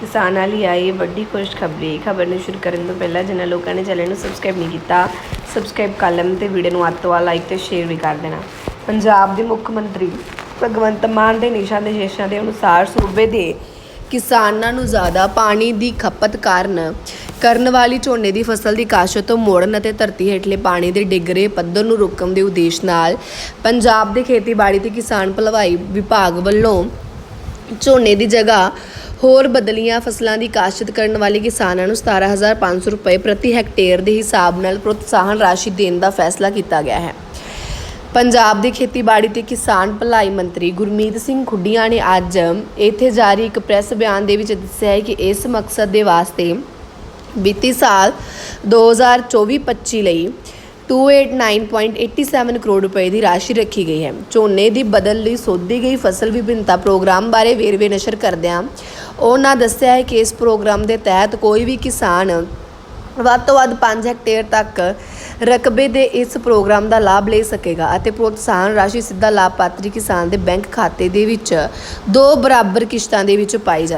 ਕਿਸਾਨਾਂ ਲਈ ਆਈ ਵੱਡੀ ਖੁਸ਼ਖਬਰੀ ਖਬਰ ਨੂੰ ਸ਼ੁਰੂ ਕਰਨ ਤੋਂ ਪਹਿਲਾਂ ਜਿਨ੍ਹਾਂ ਲੋਕਾਂ ਨੇ ਚੈਨਲ ਨੂੰ ਸਬਸਕ੍ਰਾਈਬ ਨਹੀਂ ਕੀਤਾ ਸਬਸਕ੍ਰਾਈਬ ਕਰ ਲੈਣ ਤੇ ਵੀਡੀਓ ਨੂੰ ਅੱਧ ਤੋਂ ਵੱਧ ਲਾਈਕ ਤੇ ਸ਼ੇਅਰ ਵੀ ਕਰ ਦੇਣਾ। ਪੰਜਾਬ ਦੇ ਮੁੱਖ ਮੰਤਰੀ ਭਗਵੰਤ ਮਾਨ ਦੇ ਨਿਸ਼ਾ ਨਿਰਦੇਸ਼ਾਂ ਦੇ ਅਨੁਸਾਰ ਸੂਬੇ ਦੇ ਕਿਸਾਨਾਂ ਨੂੰ ਜ਼ਿਆਦਾ ਪਾਣੀ ਦੀ ਖਪਤ ਕਾਰਨ ਕਰਨ ਵਾਲੀ ਝੋਨੇ ਦੀ ਫਸਲ ਦੀ ਕਾਸ਼ਤ ਤੋਂ ਮੋੜਨ ਅਤੇ ਧਰਤੀ ਹੇਠਲੇ ਪਾਣੀ ਦੇ ਡਿੱਗ ਰਹੇ ਪੱਧਰ ਨੂੰ ਰੋਕਣ ਦੇ ਉਦੇਸ਼ ਨਾਲ ਪੰਜਾਬ ਦੇ ਖੇਤੀਬਾੜੀ ਤੇ ਕਿਸਾਨ ਭਲਵਾਈ ਵਿਭਾਗ ਵੱਲੋਂ ਝੋਨੇ ਦੀ ਜਗ੍ਹਾ ਹੋਰ ਬਦਲੀਆਂ ਫਸਲਾਂ ਦੀ ਕਾਸ਼ਤ ਕਰਨ ਵਾਲੇ ਕਿਸਾਨਾਂ ਨੂੰ 17500 ਰੁਪਏ ਪ੍ਰਤੀ ਹੈਕਟੇਅਰ ਦੇ ਹਿਸਾਬ ਨਾਲ ਪ੍ਰੋਤਸਾਹਨ ਰਾਸ਼ੀ ਦੇਣ ਦਾ ਫੈਸਲਾ ਕੀਤਾ ਗਿਆ ਹੈ। ਪੰਜਾਬ ਦੇ ਖੇਤੀਬਾੜੀ ਤੇ ਕਿਸਾਨ ਭਲਾਈ ਮੰਤਰੀ ਗੁਰਮੀਤ ਸਿੰਘ ਖੁੱਡੀਆਂ ਨੇ ਅੱਜ ਇੱਥੇ ਜਾਰੀ ਇੱਕ ਪ੍ਰੈਸ ਬਿਆਨ ਦੇ ਵਿੱਚ ਦੱਸਿਆ ਹੈ ਕਿ ਇਸ ਮਕਸਦ ਦੇ ਵਾਸਤੇ ਬੀਤੀ ਸਾਲ 2024-25 ਲਈ 289.87 ਕਰੋੜ ਰੁਪਏ ਦੀ ਰਾਸ਼ੀ ਰੱਖੀ ਗਈ ਹੈ। ਝੋਨੇ ਦੀ ਬਦਲ ਲਈ ਸੋਧੀ ਗਈ ਫਸਲ ਵਿਭਿੰਨਤਾ ਪ੍ਰੋਗਰਾਮ ਬਾਰੇ ਵੇਰਵੇ ਨਸ਼ਰ ਕਰਦਿਆਂ ਉਹਨਾਂ ਦੱਸਿਆ ਹੈ ਕਿ ਇਸ ਪ੍ਰੋਗਰਾਮ ਦੇ ਤਹਿਤ ਕੋਈ ਵੀ ਕਿਸਾਨ ਵੱਧ ਤੋਂ ਵੱਧ 5 ਹੈਕਟੇਅਰ ਤੱਕ ਰਕਬੇ ਦੇ ਇਸ ਪ੍ਰੋਗਰਾਮ ਦਾ ਲਾਭ ਲੈ ਸਕੇਗਾ ਅਤੇ ਪ੍ਰੋਤਸਾਹਨ ਰਾਸ਼ੀ ਸਿੱਧਾ ਲਾਭਪਾਤਰੀ ਕਿਸਾਨ ਦੇ ਬੈਂਕ ਖਾਤੇ ਦੇ ਵਿੱਚ ਦੋ ਬਰਾਬਰ ਕਿਸ਼ਤਾਂ ਦੇ ਵਿੱਚ ਪਾਈ ਜਾ